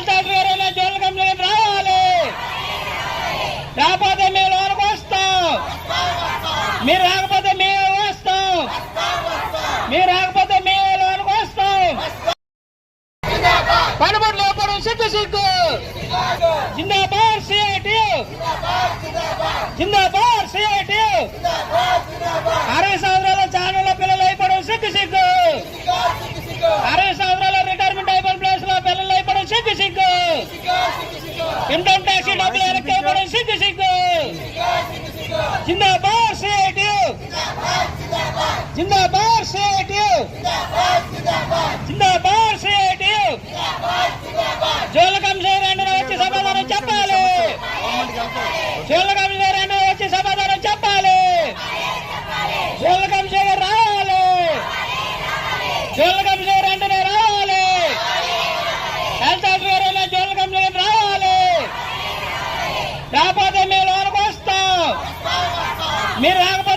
Contract ఎవరైనా జోలికి అందులోకి రావాలి రాకపోతే మేము మీరు రాకపోతే మేము వస్తాం. మీరు రాకపోతే లోపడం సిగ్గు సిగ్గు. సిఐటి జిందాబాద్ సిఐటి అరవై సంవత్సరాల ఛానల్ పిల్లలు అయిపోవడం సిగ్గు సిగ్గు. అరే ఇన్కమ్ ట్యాక్స్ డబ్బులు వెనక్కి అయిపోవడం సిగ్గు సిగ్గు జిందాబాద్ సిఐటి జిందాబాద్ సిఐటి జిందాబాద్ సిఐటి జోల కమిషనర్ అండ్ వచ్చి సమాధానం చెప్పాలి జోల కమిషనర్ అండ్ వచ్చి సమాధానం చెప్పాలి జోల కమిషనర్ రావాలి. జోల కమిషనర్ అంటేనే రావాలి హెల్త్ ఆఫీసర్ అయినా జోల రావాలి. రాకపోతే మేము లోనికి మీరు రాకపోతే వస్తాం. మీరు రాకపోతే